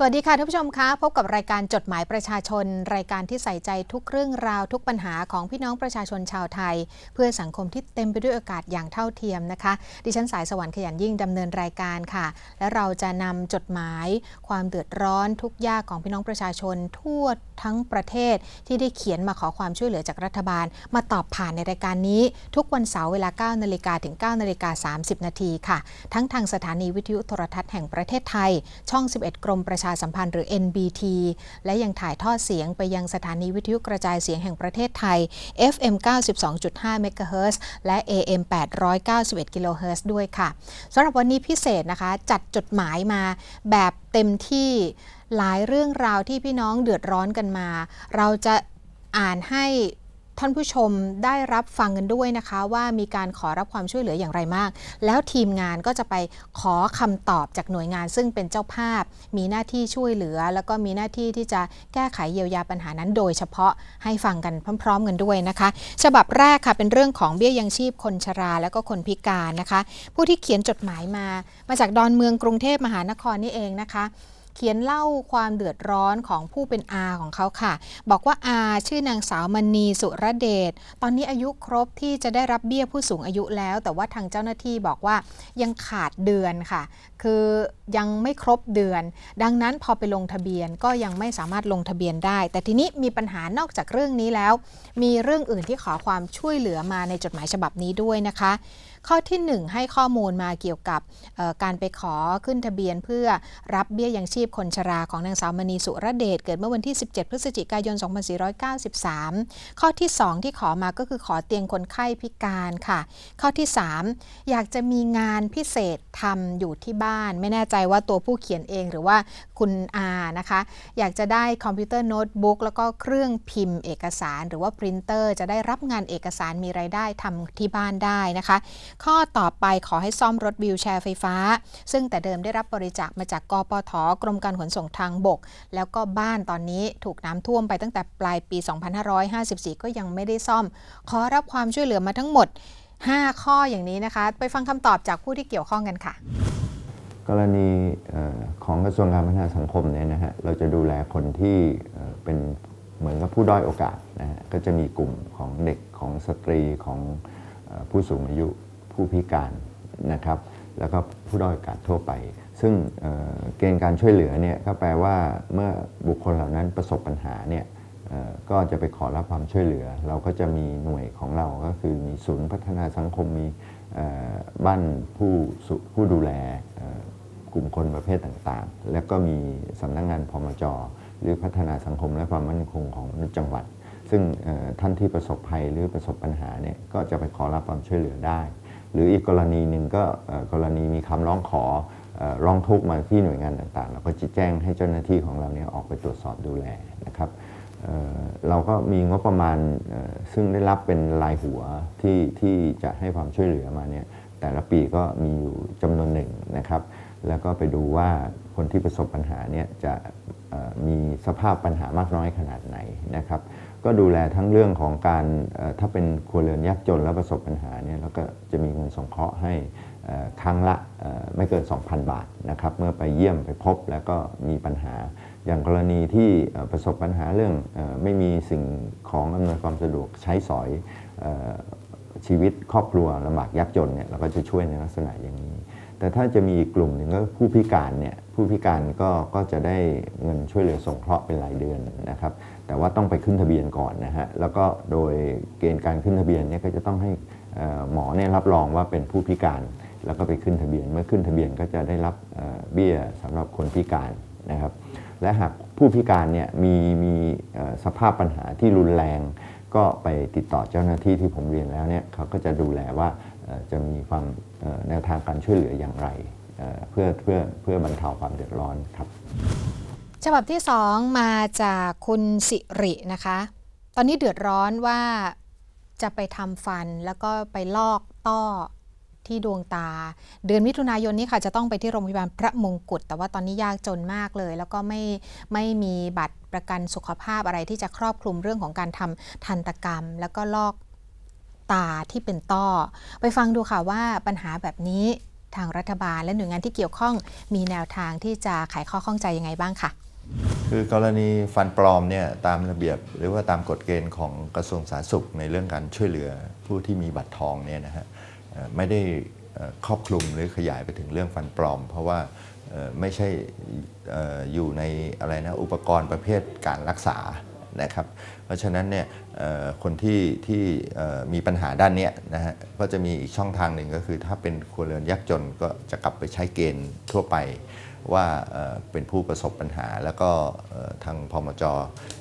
สวัสดีค่ะท่านผู้ชมคะพบกับรายการจดหมายประชาชน รายการที่ใส่ใจทุกเรื่องราวทุกปัญหาของพี่น้องประชาชนชาวไทย เพื่อสังคมที่เต็มไปด้วยโอกาสอย่างเท่าเทียมนะคะ ดิฉันสายสวรรค์ขยันยิ่งดำเนินรายการค่ะ และเราจะนำจดหมาย ความเดือดร้อนทุกยากของพี่น้องประชาชน ทั่วทั้งประเทศที่ได้เขียนมาขอความช่วยเหลือจากรัฐบาล มาตอบผ่านในรายการนี้ ทุกวันเสาร์เวลา9นาฬิกาถึง9นาฬิกา30นาทีค่ะ ทั้งทางสถานีวิทยุโทรทัศน์แห่งประเทศไทย ช่อง 11 กรมประชาสัมพันธ์หรือ NBT และยังถ่ายทอดเสียงไปยังสถานีวิทยุกระจายเสียงแห่งประเทศไทย FM 92.5 MHz และ AM 891 kHz ด้วยค่ะสำหรับวันนี้พิเศษนะคะ จัดจดหมายมาแบบเต็มที่หลายเรื่องราวที่พี่น้องเดือดร้อนกันมา เราจะอ่านให้ ท่านผู้ชมได้รับฟังกันด้วยนะคะว่ามีการขอรับความช่วยเหลืออย่างไรมาก แล้วทีมงานก็จะไปขอคำตอบจากหน่วยงาน ซึ่งเป็นเจ้าภาพ มีหน้าที่ช่วยเหลือ แล้วก็มีหน้าที่ที่จะแก้ไขเยียวยาปัญหานั้น โดยเฉพาะให้ฟังกันพร้อม ๆ กันด้วยนะคะ ฉบับแรกค่ะเป็นเรื่องของเบี้ยยังชีพคนชรา และก็คนพิการนะคะ ผู้ที่เขียนจดหมายมา มาจากดอนเมืองกรุงเทพมหานครนี่เองนะคะ เขียนเล่าความเดือดร้อนของผู้เป็นอาของเขาค่ะ บอกว่าอาชื่อนางสาวมณีสุรเดช ตอนนี้อายุครบที่จะได้รับเบี้ยผู้สูงอายุแล้ว แต่ว่าทางเจ้าหน้าที่บอกว่ายังขาดเดือนค่ะ คือยังไม่ครบเดือน ดังนั้นพอไปลงทะเบียนก็ยังไม่สามารถลงทะเบียนได้ แต่ทีนี้มีปัญหานอกจากเรื่องนี้แล้ว มีเรื่องอื่นที่ขอความช่วยเหลือมาในจดหมายฉบับนี้ด้วยนะคะ ข้อที่ 1 ให้ข้อมูลมาเกี่ยวกับการไปขอขึ้นทะเบียน เพื่อรับเบี้ยยังชีพคนชราของนางสาวมณีสุรเดชเกิดเมื่อวันที่ 17 พฤศจิกายน 2493 ข้อที่ 2 ที่ขอมาก็คือขอเตียงคนไข้พิการค่ะ ข้อที่ 3 อยากจะมีงานพิเศษทำอยู่ที่บ้าน ไม่แน่ใจว่าตัวผู้เขียนเองหรือว่าคุณอานะคะ อยากจะได้คอมพิวเตอร์โน้ตบุ๊กแล้วก็เครื่องพิมพ์เอกสาร หรือว่าปรินเตอร์ จะได้รับงานเอกสารมีรายได้ทำที่บ้านได้นะคะข้อต่อไปขอให้ซ่อมรถวิวแชร์ไฟฟ้า ซึ่งแต่เดิมได้รับบริจาคมาจากกปทกรมการขนส่งทางบก แล้วก็บ้านตอนนี้ถูกน้ำท่วมไปตั้งแต่ปลายปี 2554 ก็ยังไม่ได้ซ่อม ขอรับความช่วยเหลือมาทั้งหมด 5 ข้ออย่างนี้นะคะ ไปฟังคำตอบจากผู้ที่เกี่ยวข้องกันค่ะ กรณีของกระทรวงการพัฒนาสังคมเนี่ยนะฮะเราจะดูแลคนที่เป็นเหมือนกับผู้ด้อยโอกาสนะฮะก็จะมีกลุ่มของเด็กของสตรีของผู้สูงอายุ ผู้พิการนะครับแล้วก็ผู้ด้อยโอกาสทั่วไป ซึ่งเเกณฑ์การช่วยเหลือเนี่ยก็แปลว่าเมื่อบุคคลเหล่านั้นประสบปัญหาเนี่ยก็จะไปขอรับความช่วยเหลือ เราก็จะมีหน่วยของเราก็คือมีศูนย์พัฒนาสังคมมีบ้านผู้ผู้ดูแลกลุ่มคนประเภทต่างๆ แล้วก็มีสำนักงงานพมจ หรือพัฒนาสังคมและความมั่นคงของจังหวัด ซึ่งท่านที่ประสบภัยหรือประสบปัญหาเนี่ยก็จะไปขอรับความช่วยเหลือได้ หรืออีกกรณีหนึ่งก็กรณีมีคำร้องขอร้องทุกข์มาที่หน่วยงานต่างๆ เราก็จะแจ้งให้เจ้าหน้าที่ของเราเนี่ยออกไปตรวจสอบดูแลนะครับเราก็มีงบประมาณซึ่งได้รับเป็นรายหัวที่ที่จะให้ความช่วยเหลือมาเนี่ยแต่ละปีก็มีอยู่จำนวนหนึ่งนะครับ แล้วก็ไปดูว่าคนที่ประสบปัญหาเนี่ยจะมีสภาพปัญหามากน้อยขนาดไหนนะครับ ก็ดูแลทั้งเรื่องของการถ้าเป็นครัวเรือนยากจนแล้วประสบปัญหาเนี่ยเราก็จะมีเงินสงเคราะห์ให้ครั้งละไม่เกิน 2,000 บาทนะครับเมื่อไปเยี่ยมไปพบแล้วก็มีปัญหา อย่างกรณีที่ประสบปัญหาเรื่องไม่มีสิ่งของอำนวยความสะดวกใช้สอยชีวิตครอบครัวลำบากยากจนเนี่ยเราก็จะช่วยในลักษณะอย่างนี้ แต่ถ้าจะมีกลุ่มหนึ่งก็ผู้พิการเนี่ยผู้พิการก็ก็จะได้เงินช่วยเหลือสงเคราะห์เป็นรายเดือนนะครับ แต่ว่าต้องไปขึ้นทะเบียนก่อนนะฮะแล้วก็โดยเกณฑ์การขึ้นทะเบียนเนี่ยก็จะต้องให้หมอเนี่ยรับรองว่าเป็นผู้พิการ แล้วก็ไปขึ้นทะเบียนเมื่อขึ้นทะเบียนก็จะได้รับเบี้ยสำหรับคนพิการนะครับ และหากผู้พิการเนี่ยมีมีสภาพปัญหาที่รุนแรง ก็ไปติดต่อเจ้าหน้าที่ที่ผมเรียนแล้วเนี่ยเขาก็จะดูแลว่าจะมีความแนวทางการช่วยเหลืออย่างไรเอ่อเพื่อเพื่อเพื่อบรรเทาความเดือดร้อนครับ ฉบับที่2มาจากคุณสิรินะคะ ตอนนี้เดือดร้อนว่าจะไปทำฟันแล้วก็ไปลอกต้อ ที่ดวงตา เดือนมิถุนายนนี้ค่ะจะต้องไปที่โรงพยาบาลพระมงกุฎแต่ว่าตอนนี้ยากจนมากเลย แล้วก็ไม่ไม่มีบัตรประกันสุขภาพอะไรที่จะครอบคลุมเรื่องของการทำทันตกรรม แล้วก็ลอกตาที่เป็นต้อ ไปฟังดูค่ะว่าปัญหาแบบนี้ทางรัฐบาลและหน่วยงานที่เกี่ยวข้องมีแนวทางที่จะไขข้อข้องใจยังไงบ้างค่ะ คือกรณีฟันปลอมเนี่ยตามระเบียบหรือว่าตามกฎเกณฑ์ของกระทรวงสาธารณสุขในเรื่องการช่วยเหลือผู้ที่มีบัตรทองเนี่ยนะฮะ ไม่ได้ครอบคลุมหรือขยายไปถึงเรื่องฟันปลอม เพราะว่าไม่ใช่อ่อยู่ในอะไรนะอุปกรณ์ประเภทการรักษานะครับ เพราะฉะนั้นเนี่ยคนที่ที่มีปัญหาด้านนี้นะฮะก็จะมีอีกช่องทางหนึ่งก็คือถ้าเป็นครัวเรือนยากจนก็จะกลับไปใช้เกณฑ์ทั่วไป ว่าเป็นผู้ประสบปัญหา แล้วก็ทางพมจ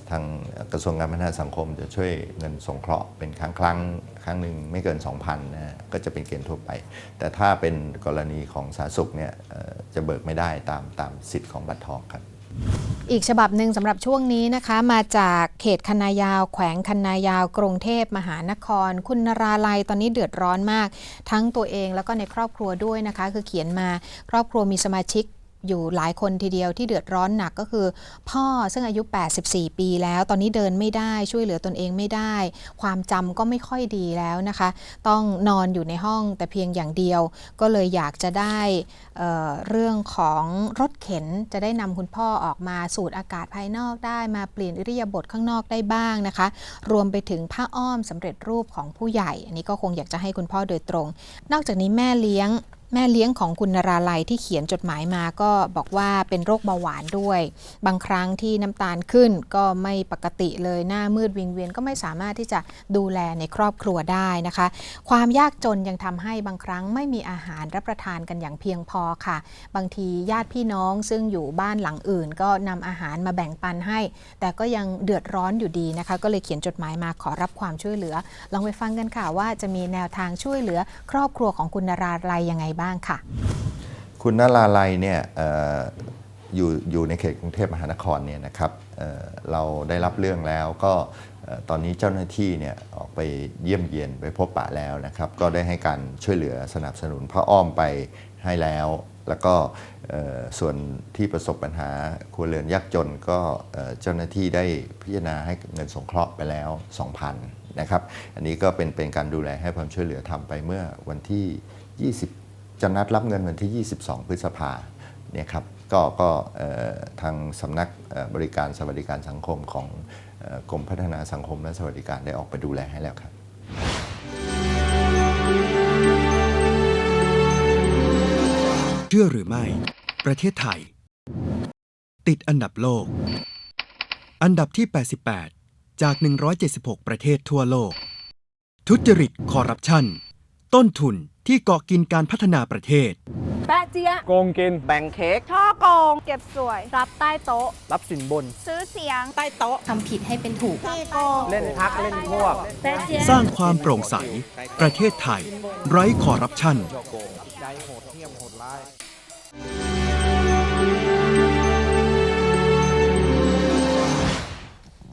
ทางกระทรวงการพัฒนาสังคม จะช่วยเงินสงเคราะห์เป็นครั้งครั้งครั้งหนึ่งไม่เกิน 2,000นะฮะก็จะเป็นเกณฑ์ทั่วไป แต่ถ้าเป็นกรณีของสาธารณสุขเนี่ยจะเบิกไม่ได้ตามตามสิทธิ์ของบัตรทองครับอีกฉบับหนึ่งสำหรับช่วงนี้นะคะ มาจากเขตคันายาว แขวงคันนายาว กรุงเทพมหานคร คุณนราลัยตอนนี้เดือดร้อนมาก ทั้งตัวเองแล้วก็ในครอบครัวด้วยนะคะ คือเขียนมาครอบครัวมีสมาชิก อยู่หลายคนทีเดียวที่เดือดร้อนหนักก็คือ พ่อซึ่งอายุ 84 ปีแล้ว ตอนนี้เดินไม่ได้ช่วยเหลือตนเองไม่ได้ ความจำก็ไม่ค่อยดีแล้วนะคะ ต้องนอนอยู่ในห้องแต่เพียงอย่างเดียว ก็เลยอยากจะได้เเรื่องของรถเข็นจะได้นำคุณพ่อออกมาสูดอากาศภายนอกได้มาเปลี่ยนอิริยาบถข้างนอกได้บ้างนะคะ รวมไปถึงผ้าอ้อมสำเร็จรูปของผู้ใหญ่ อันนี้ก็คงอยากจะให้คุณพ่อโดยตรง นอกจากนี้แม่เลี้ยง แม่เลี้ยงของคุณนราลัยที่เขียนจดหมายมาก็บอกว่าเป็นโรคเบาหวานด้วย บางครั้งที่น้ำตาลขึ้นก็ไม่ปกติเลยหน้ามืดวิงเวียนก็ไม่สามารถที่จะดูแลในครอบครัวได้นะคะ ความยากจนยังทำให้บางครั้งไม่มีอาหารรับประทานกันอย่างเพียงพอค่ะ บางทีญาติพี่น้องซึ่งอยู่บ้านหลังอื่น ก็นำอาหารมาแบ่งปันให้ แต่ก็ยังเดือดร้อนอยู่ดีนะคะ ก็เลยเขียนจดหมายมาขอรับความช่วยเหลือ ลองไปฟังกันค่ะว่าจะมีแนวทางช่วยเหลือ ครอบครัวของคุณนราลัยยังไงบ้างค่ะ คุณนราลัยเนี่ยออยู่อยู่ในเขตกรุงเทพมหานครเนี่ยนะครับเเราได้รับเรื่องแล้วก็ตอนนี้เจ้าหน้าที่เนี่ยออกไปเยี่ยมเยียนไปพบปะแล้วนะครับ ก็ได้ให้การช่วยเหลือสนับสนุนพระอ้อมไปให้แล้ว แล้วก็ส่วนที่ประสบปัญหาครัวเรือนยากจนก็เอ่อเจ้าหน้าที่ได้พิจารณาให้เงินสงเคราะห์ไปแล้ว 2,000นะครับ อันนี้ก็เป็นเป็นการดูแลให้ความช่วยเหลือทำไปเมื่อวันที่ 20 จะนัดรับเงินวันที่ 22 พฤษภาเนี่ยครับก็ก็ทางสำนักบริการสวัสดิการสังคมของกรมพัฒนาสังคมและสวัสดิการได้ออกไปดูแลให้แล้วครับเชื่อหรือไม่ ประเทศไทย ติดอันดับโลก อันดับที่ 88 จาก 176 ประเทศทั่วโลก ทุจริตคอร์รัปชัน ต้นทุน ที่เกาะกินการพัฒนาประเทศ แปะเจี๊ยะโกงกิน แบ่งเค้ก ช่อโกง เก็บสวย รับใต้โต๊ะ รับสินบน ซื้อเสียง ใต้โต๊ะทำผิดให้เป็นถูกที่โกงเล่นพักเล่นพวก แปะเจี๊ยะสร้างความโปร่งใส ประเทศไทย ไร้คอร์รัปชันใจโหดเหี้ยมโหดร้าย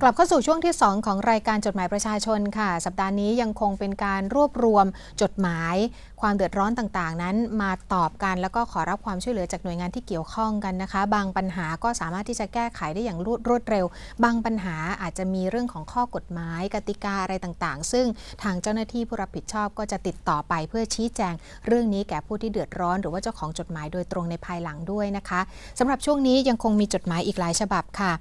กลับเข้าสู่ช่วงที่ 2 ของรายการจดหมายประชาชนค่ะ สัปดาห์นี้ยังคงเป็นการรวบรวมจดหมาย ความเดือดร้อนต่างๆ นั้นมาตอบกันแล้วก็ขอรับความช่วยเหลือจากหน่วยงานที่เกี่ยวข้องกันนะคะ บางปัญหาก็สามารถที่จะแก้ไขได้อย่างรวดรวดเร็ว บางปัญหาอาจจะมีเรื่องของข้อกฎหมาย กติกาอะไรต่างๆ ซึ่งทางเจ้าหน้าที่ผู้รับผิดชอบก็จะติดต่อไปเพื่อชี้แจง เรื่องนี้แก่ผู้ที่เดือดร้อน หรือว่าเจ้าของจดหมายโดยตรงในภายหลังด้วยนะคะสำหรับช่วงนี้ยังคงมีจดหมายอีกหลายฉบับค่ะ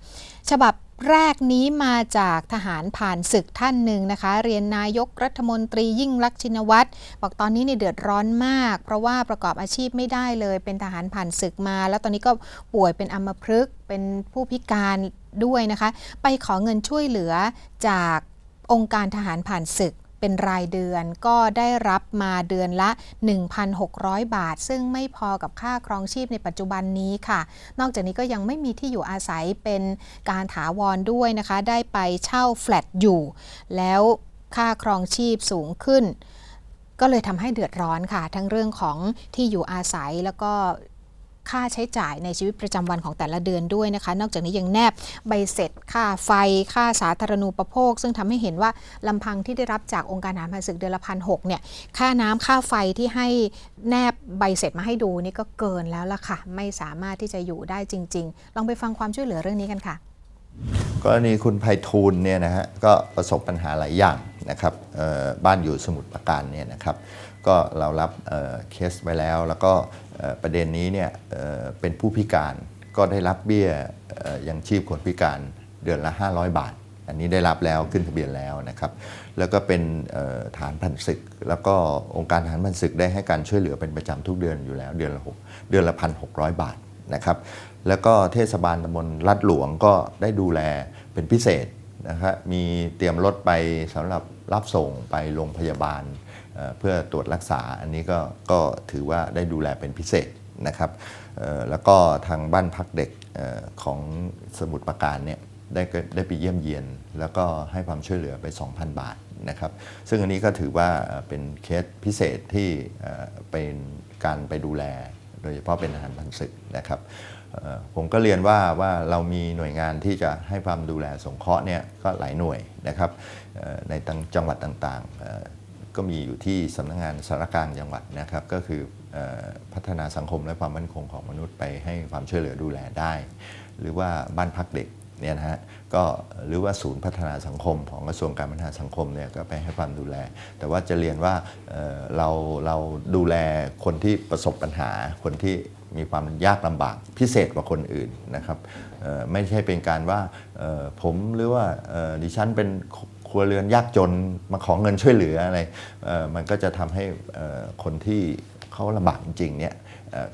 ฉบับแรกนี้มาจากทหารผ่านศึกท่านหนึ่งนะคะ เรียนนายกรัฐมนตรียิ่งรักษณ์ชินวัตรบอกตอนนี้เนี่ยเดือดร้อนมาก เพราะว่าประกอบอาชีพไม่ได้เลย เป็นทหารผ่านศึกมา แล้วตอนนี้ก็ป่วยเป็นอัมพฤกษ์เป็นผู้พิการด้วยนะคะ ไปขอเงินช่วยเหลือจากองค์การทหารผ่านศึกเป็นรายเดือนก็ได้รับมาเดือนละ 1,600 บาท ซึ่งไม่พอกับค่าครองชีพในปัจจุบันนี้ค่ะ นอกจากนี้ก็ยังไม่มีที่อยู่อาศัยเป็นการถาวรด้วยนะคะ ได้ไปเช่าแฟลตอยู่ แล้วค่าครองชีพสูงขึ้น ก็เลยทำให้เดือดร้อนค่ะ ทั้งเรื่องของที่อยู่อาศัยแล้วก็ค่าใช้จ่ายในชีวิตประจำวันของแต่ละเดือนด้วยนะคะ นอกจากนี้ยังแนบใบเสร็จ ค่าไฟ ค่าสาธารณูปโภค ซึ่งทำให้เห็นว่าลำพังที่ได้รับจากองค์การอาหารผ่านศึกเดือนละพันหกเนี่ย ค่าน้ำค่าไฟที่ให้แนบใบเสร็จมาให้ดูนี่ก็เกินแล้วล่ะค่ะ ไม่สามารถที่จะอยู่ได้จริง ๆ ลองไปฟังความช่วยเหลือเรื่องนี้กันค่ะ กรณีคุณไพฑูรย์เนี่ยนะฮะก็ประสบปัญหาหลายอย่างนะครับบ้านอยู่สมุทรปราการเนี่ยนะครับก็เรารับเเคสไว้แล้ว แล้วก็ประเด็นนี้เนี่ยเเป็นผู้พิการก็ได้รับเบี้ยยังชีพคนพิการเดือนละ 500 บาท อันนี้ได้รับแล้วขึ้นทะเบียนแล้วนะครับ แล้วก็เป็นฐานพันศึก แล้วก็องค์การฐานพันศึกได้ให้การช่วยเหลือเป็นประจำทุกเดือนอยู่แล้ว เดือนละหกเดือนละพันหกบาทนะครับ แล้วก็เทศบาลตำบลลัดหลวงก็ได้ดูแลเป็นพิเศษนะครับมีเตรียมรถไปสำหรับรับส่งไปโรงพยาบาลเพื่อตรวจรักษาอันนี้ก็ก็ถือว่าได้ดูแลเป็นพิเศษนะครับแล้วก็ทางบ้านพักเด็กอของสมุทรปราการเนี่ยได้ได้ไปเยี่ยมเยียน แล้วก็ให้ความช่วยเหลือไป 2,000 บาทนะครับ ซึ่งอันนี้ก็ถือว่าเป็นเคสพิเศษที่เป็นการไปดูแล โดยเฉพาะเป็นอาหารพันศึกนะครับ ผมก็เรียนว่าว่าเรามีหน่วยงานที่จะให้ความดูแลสงเคราะห์เนี่ยก็หลายหน่วยนะครับในตังจังหวัดต่างๆ ก็มีอยู่ที่สำนักงานสารกลางจังหวัดนะครับก็คืออพัฒนาสังคมและความมั่นคงของมนุษย์ไปให้ความช่วยเหลือดูแลได้ หรือว่าบ้านพักเด็กเนี่ยนะฮะก็หรือว่าศูนย์พัฒนาสังคมของกระทรวงการพัฒนาสังคมเนี่ยก็ไปให้ความดูแล แต่ว่าจะเรียนว่าเเราเราดูแลคนที่ประสบปัญหาคนที่ มีความยากลำบากพิเศษกว่าคนอื่นนะครับไม่ใช่เป็นการว่าผมหรือว่าดิฉันเป็นครัวเรือนยากจนมาขอเงินช่วยเหลืออะไรมันก็จะทำให้คนที่เขาลำบากจริงๆเนี่ย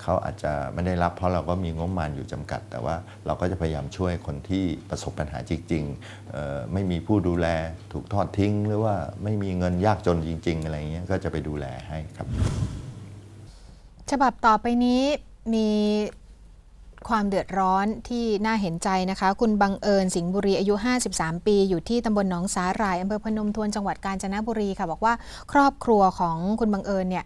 เขาอาจจะไม่ได้รับเพราะเราก็มีงบประมาณอยู่จำกัด แต่ว่าเราก็จะพยายามช่วยคนที่ประสบปัญหาจริงๆไม่มีผู้ดูแลถูกทอดทิ้ง หรือว่าไม่มีเงินยากจนจริง ๆ อะไรเงี้ยก็จะไปดูแลให้ครับ ฉบับต่อไปนี้ มีความเดือดร้อนที่น่าเห็นใจนะคะ คุณบังเอิญสิงห์บุรีอายุ 53 ปี อยู่ที่ตำบลหนองสาหร่ายอำเภอพนมทวนจังหวัดกาญจนบุรีค่ะ บอกว่าครอบครัวของคุณบังเอิญเนี่ย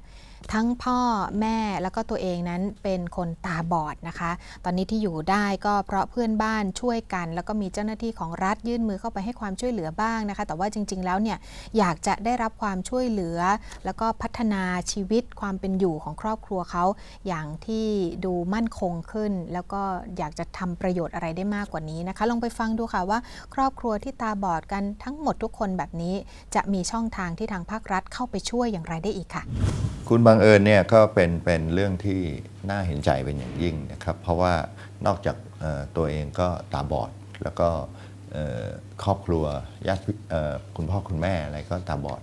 ทั้งพ่อแม่แล้วก็ตัวเองนั้นเป็นคนตาบอดนะคะ ตอนนี้ที่อยู่ได้ก็เพราะเพื่อนบ้านช่วยกัน แล้วก็มีเจ้าหน้าที่ของรัฐยื่นมือเข้าไปให้ความช่วยเหลือบ้างนะคะ แต่ว่าจริง ๆ แล้วเนี่ยอยากจะได้รับความช่วยเหลือ แล้วก็พัฒนาชีวิตความเป็นอยู่ของครอบครัวเขาอย่างที่ดูมั่นคงขึ้น แล้วก็อยากจะทำประโยชน์อะไรได้มากกว่านี้นะคะ ลองไปฟังดูค่ะว่า ครอบครัวที่ตาบอดกันทั้งหมดทุกคนแบบนี้ จะมีช่องทางที่ทางภาครัฐเข้าไปช่วยอย่างไรได้อีกค่ะคุณบังเอิญเนี่ยก็เป็นเป็นเรื่องที่น่าเห็นใจเป็นอย่างยิ่งนะครับ เพราะว่านอกจากตัวเองก็ตาบอดแล้วก็ครอบครัวญาติคุณพ่อคุณแม่อะไรก็ตาบอด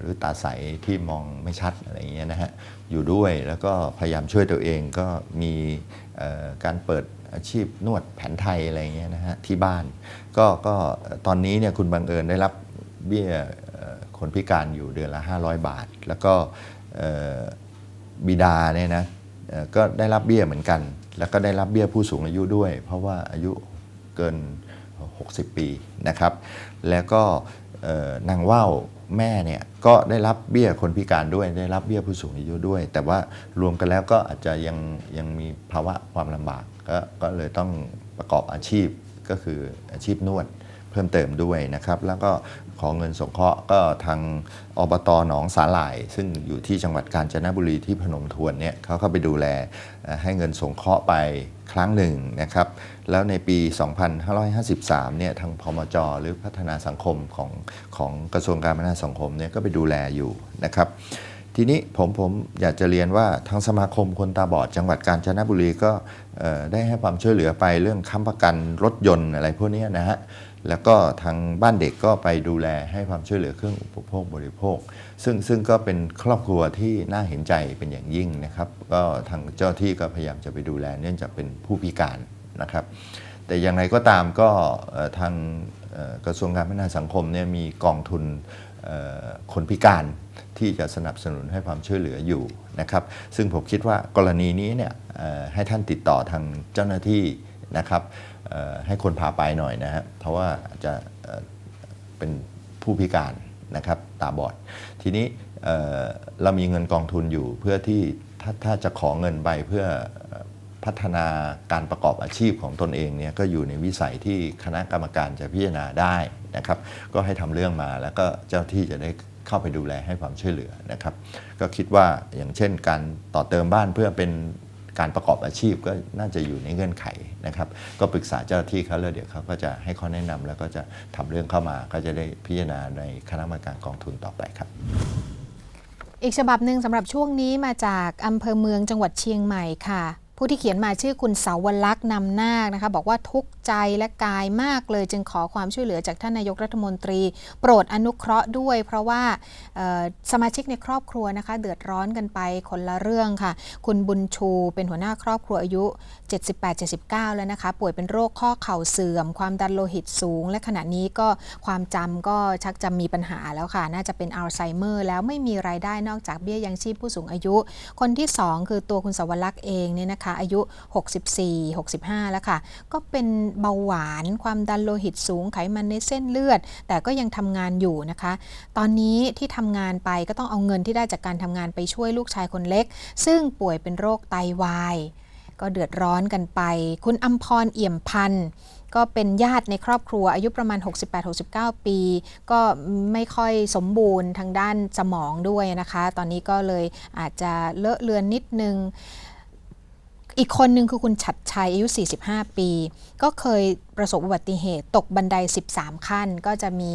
หรือตาใสที่มองไม่ชัดอะไรอย่างเงี้ยนะฮะอยู่ด้วยแล้วก็พยายามช่วยตัวเองก็มีการเปิดอาชีพนวดแผนไทยอะไรอย่างเงี้ยนะฮะที่บ้าน ก็ก็ตอนนี้เนี่ยคุณบังเอิญได้รับเบี้ยคนพิการอยู่เดือนละ 500 บาท แล้วก็ บิดาเนี่ยนะก็ได้รับเบี้ยเหมือนกัน แล้วก็ได้รับเบี้ยผู้สูงอายุด้วย เพราะว่าอายุเกิน 60 ปีนะครับ แล้วก็นางว่าวแม่เนี่ยก็ได้รับเบี้ยคนพิการด้วย ได้รับเบี้ยผู้สูงอายุด้วย แต่ว่ารวมกันแล้วก็อาจจะยังยังมีภาวะความลำบากกก็เลยต้องประกอบอาชีพก็คืออาชีพนวดเพิ่มเติมด้วยนะครับ แล้วก็ ขอเงินสงเคราะห์ก็ทางอบตหนองสาหร่าย ซึ่งอยู่ที่จังหวัดกาญจนบุรีที่พนมทวนเนี่ยเขาเข้าไปดูแลให้เงินสงเคราะห์ไปครั้งหนึ่งนะครับ แล้วในปี 2553 เนี่ยทางพมจ หรือพัฒนาสังคมของของกระทรวงการพัฒนาสังคมเนี่ยก็ไปดูแลอยู่นะครับทีนี้ผมผมอยากจะเรียนว่าทางสมาคมคนตาบอดจังหวัดกาญจนบุรีก็ได้ให้ความช่วยเหลือไปเรื่องค้ำประกันรถยนต์อะไรพวกนี้นะฮะ แล้วก็ทางบ้านเด็กก็ไปดูแลให้ความช่วยเหลือเครื่องอุปโภคบริโภค ซึ่งซึ่งก็เป็นครอบครัวที่น่าเห็นใจเป็นอย่างยิ่งนะครับ ก็ทางเจ้าที่ก็พยายามจะไปดูแลเนื่องจากเป็นผู้พิการนะครับ แต่อย่างไรก็ตามก็ทางกระทรวงการพัฒนาสังคมเนี่ยมีกองทุนคนพิการที่จะสนับสนุนให้ความช่วยเหลืออยู่นะครับ ซึ่งผมคิดว่ากรณีนี้เนี่ยให้ท่านติดต่อทางเจ้าหน้าที่นะครับ ให้คนพาไปหน่อยนะฮะเพราะว่าจะเป็นผู้พิการนะครับตาบอด ทีนี้เอ่อเรามีเงินกองทุนอยู่เพื่อที่ถ้าถ้าจะขอเงินไปเพื่อพัฒนาการประกอบอาชีพของตนเองเนี่ยก็อยู่ในวิสัยที่คณะกรรมการจะพิจารณาได้นะครับ ก็ให้ทำเรื่องมาแล้วก็เจ้าที่จะได้เข้าไปดูแลให้ความช่วยเหลือนะครับ ก็คิดว่าอย่างเช่นการต่อเติมบ้านเพื่อเป็น การประกอบอาชีพก็น่าจะอยู่ในเงื่อนไขนะครับ ก็ปรึกษาเจ้าหน้าที่เขาแล้วเดี๋ยวเขาก็จะให้ข้อแนะนำแล้วก็จะทำเรื่องเข้ามาก็จะได้พิจารณาในคณะกรรมการกองทุนต่อไปครับอีกฉบับหนึ่งสำหรับช่วงนี้มาจากอำเภอเมืองจังหวัดเชียงใหม่ค่ะ ผู้ที่เขียนมาชื่อคุณเสาวลักษณ์นำนาคนะคะ บอกว่าทุกข์ใจและกายมากเลย จึงขอความช่วยเหลือจากท่านนายกรัฐมนตรี โปรดอนุเคราะห์ด้วย เพราะว่าสมาชิกในครอบครัวนะคะ เดือดร้อนกันไปคนละเรื่องค่ะ คุณบุญชูเป็นหัวหน้าครอบครัวอายุ 78-79 แล้วนะคะ ป่วยเป็นโรคข้อเข่าเสื่อม ความดันโลหิตสูง และขณะนี้ก็ความจำก็ชักจะมีปัญหาแล้วค่ะ น่าจะเป็นอัลไซเมอร์ แล้วไม่มีรายได้นอกจากเบี้ยยังชีพผู้สูงอายุ คนที่ 2 คือตัวคุณสวรักษ์เองเนี่ยนะคะอายุ 64 65 แล้วค่ะ ก็เป็นเบาหวานความดันโลหิตสูงไขมันในเส้นเลือด แต่ก็ยังทำงานอยู่นะคะ ตอนนี้ที่ทำงานไปก็ต้องเอาเงินที่ได้จากการทำงานไปช่วยลูกชายคนเล็ก ซึ่งป่วยเป็นโรคไตวาย ก็เดือดร้อนกันไป คุณอัมพรเอี่ยมพันธ์ก็เป็นญาติในครอบครัวอายุประมาณ 68-69 ปี ก็ไม่ค่อยสมบูรณ์ทางด้านสมองด้วยนะคะ ตอนนี้ก็เลยอาจจะเลอะเลือนนิดนึง อีกคนหนึ่งคือคุณฉัดชัยอายุ 45 ปี ก็เคยประสบอุบัติเหตุตกบันได 13 ขั้น ก็จะมี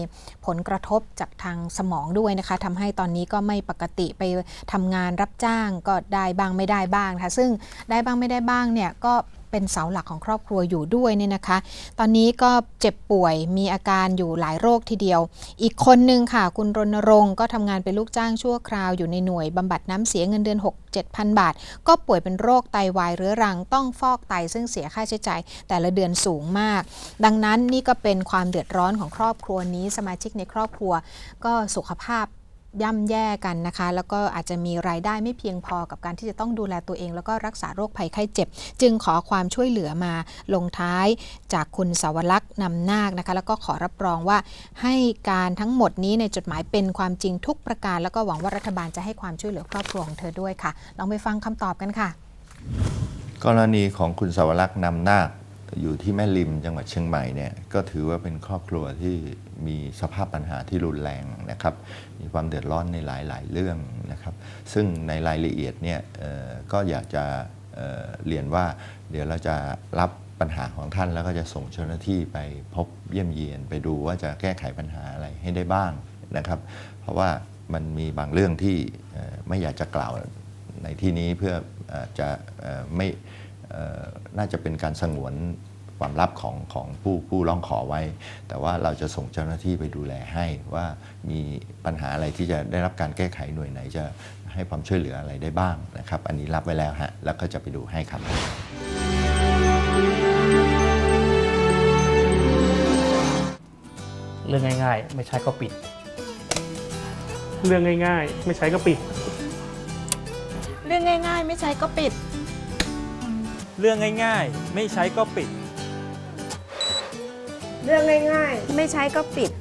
ผลกระทบจากทางสมองด้วยนะคะทำให้ตอนนี้ก็ไม่ปกติไปทำงานรับจ้างก็ได้บ้างไม่ได้บ้างนะคะซึ่งได้บ้างไม่ได้บ้างเนี่ยก็ เป็นเสาหลักของครอบครัวอยู่ด้วยเนี่ยนะคะ ตอนนี้ก็เจ็บป่วยมีอาการอยู่หลายโรคทีเดียว อีกคนหนึ่งค่ะ คุณรณรงค์ก็ทำงานเป็นลูกจ้างชั่วคราวอยู่ในหน่วยบำบัดน้ำเสียเงินเดือน 6 7 0 0 บาท ก็ป่วยเป็นโรคไตวายเรื้อรังต้องฟอกไตซึ่งเสียค่าใช้จ่ายแต่ละเดือนสูงมาก ดังนั้นนี่ก็เป็นความเดือดร้อนของครอบครัวนี้สมาชิกในครอบครัวก็สุขภาพ ย่ำแย่กันนะคะ แล้วก็อาจจะมีรายได้ไม่เพียงพอกับการที่จะต้องดูแลตัวเอง แล้วก็รักษาโรคภัยไข้เจ็บ จึงขอความช่วยเหลือมาลงท้ายจากคุณสาวลักษณ์นำนาคนะคะ แล้วก็ขอรับรองว่าให้การทั้งหมดนี้ในจดหมายเป็นความจริงทุกประการ แล้วก็หวังว่ารัฐบาลจะให้ความช่วยเหลือครอบครัวของเธอด้วยค่ะลองไปฟังคำตอบกันค่ะ กรณีของคุณสาวรักษ์นำนาค อยู่ที่แม่ริมจังหวัดเชียงใหม่เนี่ยก็ถือว่าเป็นครอบครัวที่มีสภาพปัญหาที่รุนแรงนะครับ มีความเดือดร้อนในหลายๆเรื่องนะครับ ซึ่งในรายละเอียดเนี่ยก็อยากจะเเรียนว่าเดี๋ยวเราจะรับปัญหาของท่านแล้วก็จะส่งเจ้าหน้าที่ไปพบเยี่ยมเยียนไปดูว่าจะแก้ไขปัญหาอะไรให้ได้บ้างนะครับ เพราะว่ามันมีบางเรื่องที่ไม่อยากจะกล่าวในที่นี้เพื่ออจะอไม่ น่าจะเป็นการสงวนความลับของของผู้ผู้ร้องขอไว้ แต่ว่าเราจะส่งเจ้าหน้าที่ไปดูแลให้ว่ามีปัญหาอะไรที่จะได้รับการแก้ไขหน่วยไหนจะให้ความช่วยเหลืออะไรได้บ้างนะครับ อันนี้รับไว้แล้วฮะแล้วก็จะไปดูให้ครับเรื่องง่ายๆ ไม่ใช้ก็ปิด เรื่องง่ายๆ ไม่ใช้ก็ปิด เรื่องง่าย ๆ ไม่ใช้ก็ปิด เรื่องง่ายๆ ไม่ใช้ก็ปิด เรื่องง่ายๆไม่ใช้ก็ปิด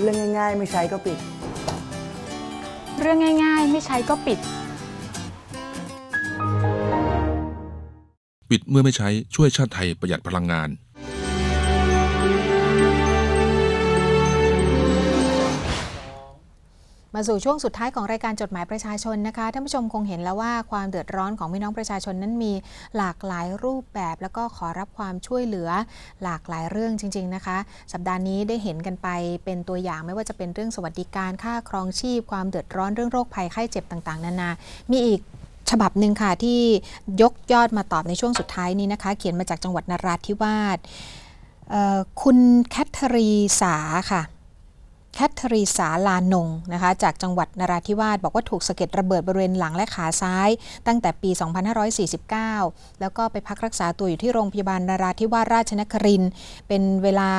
เรื่องง่ายๆ ไม่ใช้ก็ปิด เรื่องง่าย ๆ ไม่ใช้ก็ปิด ปิดเมื่อไม่ใช้ช่วยชาติไทยประหยัดพลังงาน มาสู่ช่วงสุดท้ายของรายการจดหมายประชาชนนะคะท่านผู้ชมคงเห็นแล้วว่าความเดือดร้อนของพี่น้องประชาชนนั้นมีหลากหลายรูปแบบ แล้วก็ขอรับความช่วยเหลือหลากหลายเรื่องจริง ๆนะคะ สัปดาห์นี้ได้เห็นกันไปเป็นตัวอย่างไม่ว่าจะเป็นเรื่องสวัสดิการค่าครองชีพ ความเดือดร้อนเรื่องโรคภัยไข้เจ็บต่างๆ นานา มีอีกฉบับหนึ่งค่ะที่ยกยอดมาตอบในช่วงสุดท้ายนี้นะคะ เขียนมาจากจังหวัดนราธิวาสคุณแคทเธอรีสาค่ะ แคทธรีสาลานงนะคะจากจังหวัดนราธิวาสบอกว่าถูกสะเก็ดระเบิดบริเวณหลังและขาซ้าย ตั้งแต่ปี 2549 แล้วก็ไปพักรักษาตัวอยู่ที่โรงพยาบาลนราธิวาสราชนครินเป็นเวลา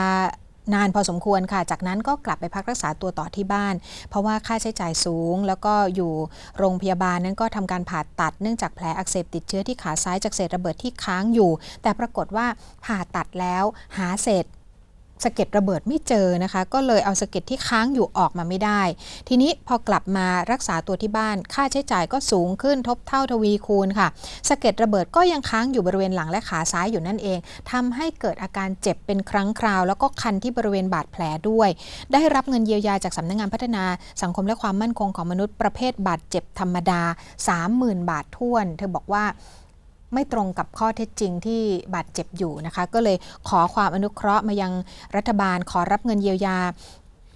นานพอสมควรค่ะ จากนั้นก็กลับไปพักรักษาตัวต่อที่บ้าน เพราะว่าค่าใช้จ่ายสูง แล้วก็อยู่โรงพยาบาลนั้นก็ทำการผ่าตัด เนื่องจากแผลอักเสบติดเชื้อที่ขาซ้ายจากเศษระเบิดที่ค้างอยู่ แต่ปรากฏว่าผ่าตัดแล้วหาเศษ สะเก็ดระเบิดไม่เจอนะคะ ก็เลยเอาสะเก็ดที่ค้างอยู่ออกมาไม่ได้ ทีนี้พอกลับมารักษาตัวที่บ้าน ค่าใช้จ่ายก็สูงขึ้นทบเท่าทวีคูณค่ะสะเก็ดระเบิดก็ยังค้างอยู่บริเวณหลังและขาซ้ายอยู่นั่นเองทำให้เกิดอาการเจ็บเป็นครั้งคราว แล้วก็คันที่บริเวณบาดแผลด้วย ได้รับเงินเยียวยาจากสำนักงานพัฒนาสังคมและความมั่นคงของมนุษย์ประเภทบาดเจ็บธรรมดา 30,000 บาทท้วน เธอบอกว่า ไม่ตรงกับข้อเท็จจริงที่บาดเจ็บอยู่นะคะ ก็เลยขอความอนุเคราะห์มายังรัฐบาลขอรับเงินเยียวยา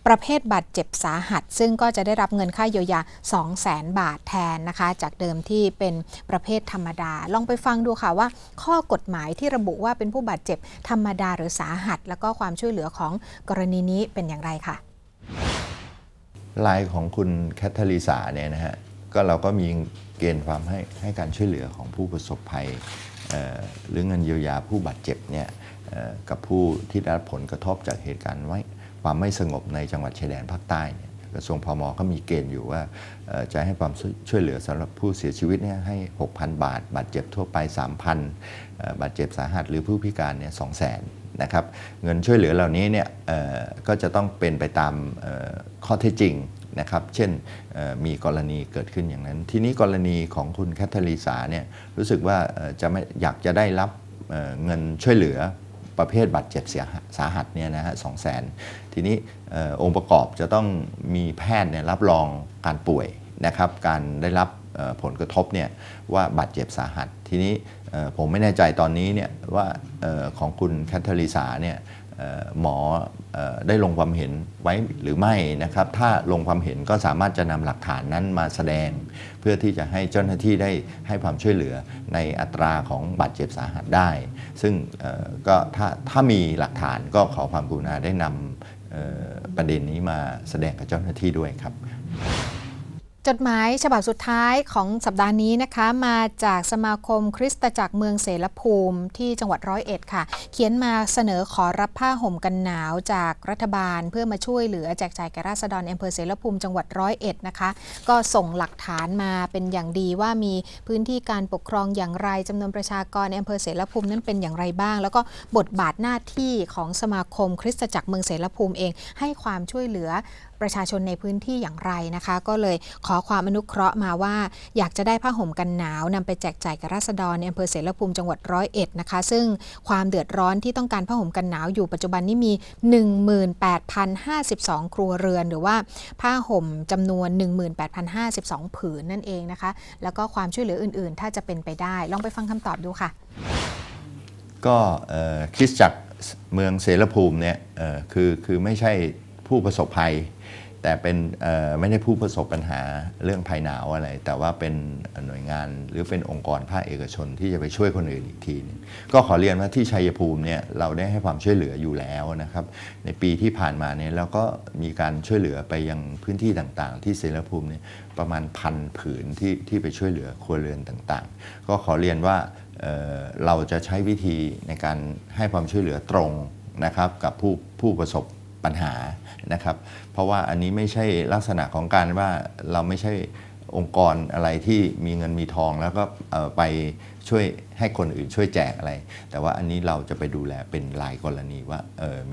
ประเภทบาดเจ็บสาหัส ซึ่งก็จะได้รับเงินค่าเยียวยา 2 0 0 0 0 0 บาทแทนนะคะ จากเดิมที่เป็นประเภทธรรมดา ลองไปฟังดูค่ะว่า ข้อกฎหมายที่ระบุว่าเป็นผู้บาดเจ็บธรรมดาหรือสาหัส แล้วก็ความช่วยเหลือของกรณีนี้เป็นอย่างไรค่ะลายของคุณแคทเธอรีสาเนี่ยนะฮะ ก็เราก็มีเกณฑ์ความให้ให้การช่วยเหลือของผู้ประสบภัยหรือเงินเยียวยาผู้บาดเจ็บเนี่ยกับผู้ที่ได้รับผลกระทบจากเหตุการณ์ไว้ความไม่สงบในจังหวัดชายแดนภาคใต้เนี่ยกระทรวงพมก็มีเกณฑ์อยู่ว่าจะให้ความช่วยเหลือสำหรับผู้เสียชีวิตเนี่ยให้ 6,000 บาท บาดเจ็บทั่วไป 3,000 บาดเจ็บสาหัสหรือผู้พิการเนี่ย200,000นะครับเงินช่วยเหลือเหล่านี้เนี่ยก็จะต้องเป็นไปตามข้อเท็จจริง นะครับ เช่นมีกรณีเกิดขึ้นอย่างนั้น ทีนี้กรณีของคุณแคทเธอรีสาเนี่ยรู้สึกว่าจะไม่อยากจะได้รับเเงินช่วยเหลือประเภทบาดเจ็บเสียสาหัสเนี่ยนะฮะสองแสนทีนี้อองค์ประกอบจะต้องมีแพทย์เนี่ยรับรองการป่วยนะครับ การได้รับผลกระทบเนี่ยว่าบาดเจ็บสาหัส ทีนี้ผมไม่แน่ใจตอนนี้เนี่ยว่าออของคุณแคทเธอรีสาเนี่ย หมอได้ลงความเห็นไว้หรือไม่นะครับ ถ้าลงความเห็นก็สามารถจะนำหลักฐานนั้นมาแสดง เพื่อที่จะให้เจ้าหน้าที่ได้ให้ความช่วยเหลือในอัตราของบาดเจ็บสาหัสได้ ซึ่งก็ถ้าถ้ามีหลักฐานก็ขอความกรุณาได้นำเอ่อประเด็นนี้มาแสดงกับเจ้าหน้าที่ด้วยครับ จดหมายฉบับสุดท้ายของสัปดาห์นี้นะคะมาจากสมาคมคริสตจักรเมืองเสรภูมิที่จังหวัดร้อยเอ็ดค่ะ เขียนมาเสนอขอรับผ้าห่มกันหนาวจากรัฐบาล เพื่อมาช่วยเหลือแจกจ่ายแก่ราษฎรอำเภอเสรภูมิจังหวัดร้อยเอ็ดนะคะ ก็ส่งหลักฐานมาเป็นอย่างดีว่ามีพื้นที่การปกครองอย่างไรจำนวนประชากรอำเภอเสรภูมินั้นเป็นอย่างไรบ้าง แล้วก็บทบาทหน้าที่ของสมาคมคริสตจักรเมืองเสรภูมิเอง ให้ความช่วยเหลือ ประชาชนในพื้นที่อย่างไรนะคะ ก็เลยขอความอนุเคราะห์มาว่า อยากจะได้ผ้าห่มกันหนาวนำไปแจกจ่ายกับราษฎรในอำเภอเสรภูมิจังหวัดร้อยเอ็ดนะคะ ซึ่งความเดือดร้อนที่ต้องการผ้าห่มกันหนาวอยู่ปัจจุบันนี้มี 18,052 ครัวเรือน หรือว่าผ้าห่มจำนวน 18,052 ผืนนั่นเองนะคะ แล้วก็ความช่วยเหลืออื่น ๆ ถ้าจะเป็นไปได้ ลองไปฟังคำตอบดูค่ะ ก็คริสจักรเมืองเสรภูมิเนี่ยคือคือไม่ใช่ผู้ประสบภัย แต่เป็นไม่ได้ผู้ประสบปัญหาเรื่องภัยหนาวอะไร แต่ว่าเป็นหน่วยงานหรือเป็นองค์กรภาคเอกชนที่จะไปช่วยคนอื่นอีกทีนึงก็ขอเรียนว่าที่ชัยภูมิเนี่ยเราได้ให้ความช่วยเหลืออยู่แล้วนะครับ ในปีที่ผ่านมาเนี่ยเราก็มีการช่วยเหลือไปยังพื้นที่ต่างๆ ที่เสรภูมิเนี่ยประมาณพันผืนที่ที่ไปช่วยเหลือครัวเรือนต่างๆ ก็ขอเรียนว่าเเราจะใช้วิธีในการให้ความช่วยเหลือตรงนะครับกับผู้ผู้ประสบ ปัญหานะครับ เพราะว่าอันนี้ไม่ใช่ลักษณะของการว่าเราไม่ใช่องค์กรอะไรที่มีเงินมีทองแล้วก็ไปช่วยให้คนอื่นช่วยแจกอะไร แต่ว่าอันนี้เราจะไปดูแลเป็นรายกรณีว่า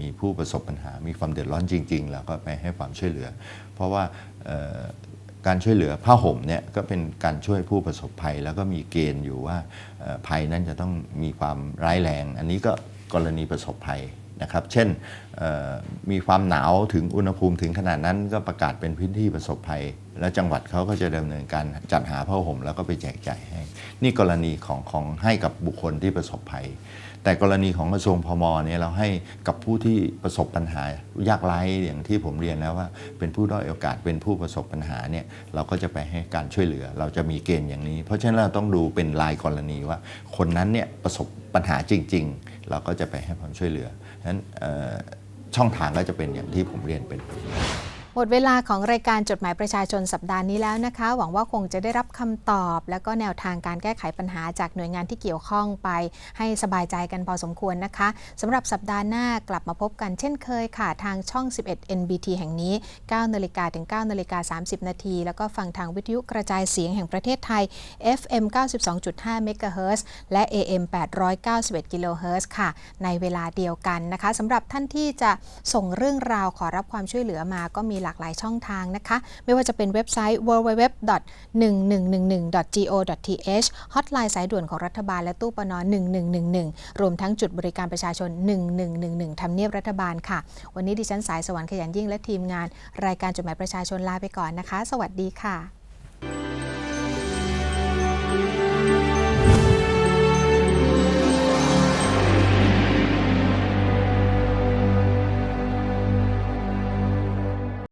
มีผู้ประสบปัญหา มีความเดือดร้อนจริง ๆ แล้วก็ไปให้ความช่วยเหลือ เพราะว่าการช่วยเหลือผ้าห่มเนี่ยก็เป็นการช่วยผู้ประสบภัย แล้วก็มีเกณฑ์อยู่ว่าภัยนั้นจะต้องมีความร้ายแรง อันนี้ก็ กรณีประสบภัยนะครับ เช่นมีความหนาวถึงอุณหภูมิถึงขนาดนั้นก็ประกาศเป็นพื้นที่ประสบภัย แล้วจังหวัดเขาก็จะดำเนินการจัดหาผ้าห่มแล้วก็ไปแจกจ่ายให้ นี่กรณีของของให้กับบุคคลที่ประสบภัย แต่กรณีของกระทรวงพมเนี่ยเราให้กับผู้ที่ประสบปัญหายากไร้อย่างที่ผมเรียนแล้วว่า เป็นผู้ด้อยโอกาสเป็นผู้ประสบปัญหาเนี่ยเราก็จะไปให้การช่วยเหลือ เราจะมีเกณฑ์อย่างนี้ เพราะฉะนั้นเราต้องดูเป็นรายกรณีว่า คนนั้นเนี่ยประสบปัญหาจริง ๆ เราก็จะไปให้ความช่วยเหลือฉะนั้นช่องทางก็จะเป็นอย่างที่ผมเรียนเป็น หมดเวลาของรายการจดหมายประชาชนสัปดาห์นี้แล้วนะคะ หวังว่าคงจะได้รับคำตอบ และก็แนวทางการแก้ไขปัญหาจากหน่วยงานที่เกี่ยวข้องไป ให้สบายใจกันพอสมควรนะคะสำหรับสัปดาห์หน้ากลับมาพบกันเช่นเคยค่ะ ทางช่อง 11 NBT แห่งนี้9นาฬิกาถึง9นาฬิกา30 นาที แล้วก็ฟังทางวิทยุกระจายเสียงแห่งประเทศไทย FM 92.5 MHz และ AM 891 kHz ค่ะ ในเวลาเดียวกันนะคะสำหรับท่านที่จะส่งเรื่องราวขอรับความช่วยเหลือมาก็มีหลากหลายช่องทางนะคะ ไม่ว่าจะเป็นเว็บไซต์ www.1111.go.th ฮอตไลน์สายด่วนของรัฐบาลและตู้ปน1111 รวมทั้งจุดบริการประชาชน 1111ทำเนียบรัฐบาลค่ะ วันนี้ดิฉันสายสวรรค์ขยันยิ่งและทีมงาน รายการจดหมายประชาชนลาไปก่อนนะคะ สวัสดีค่ะ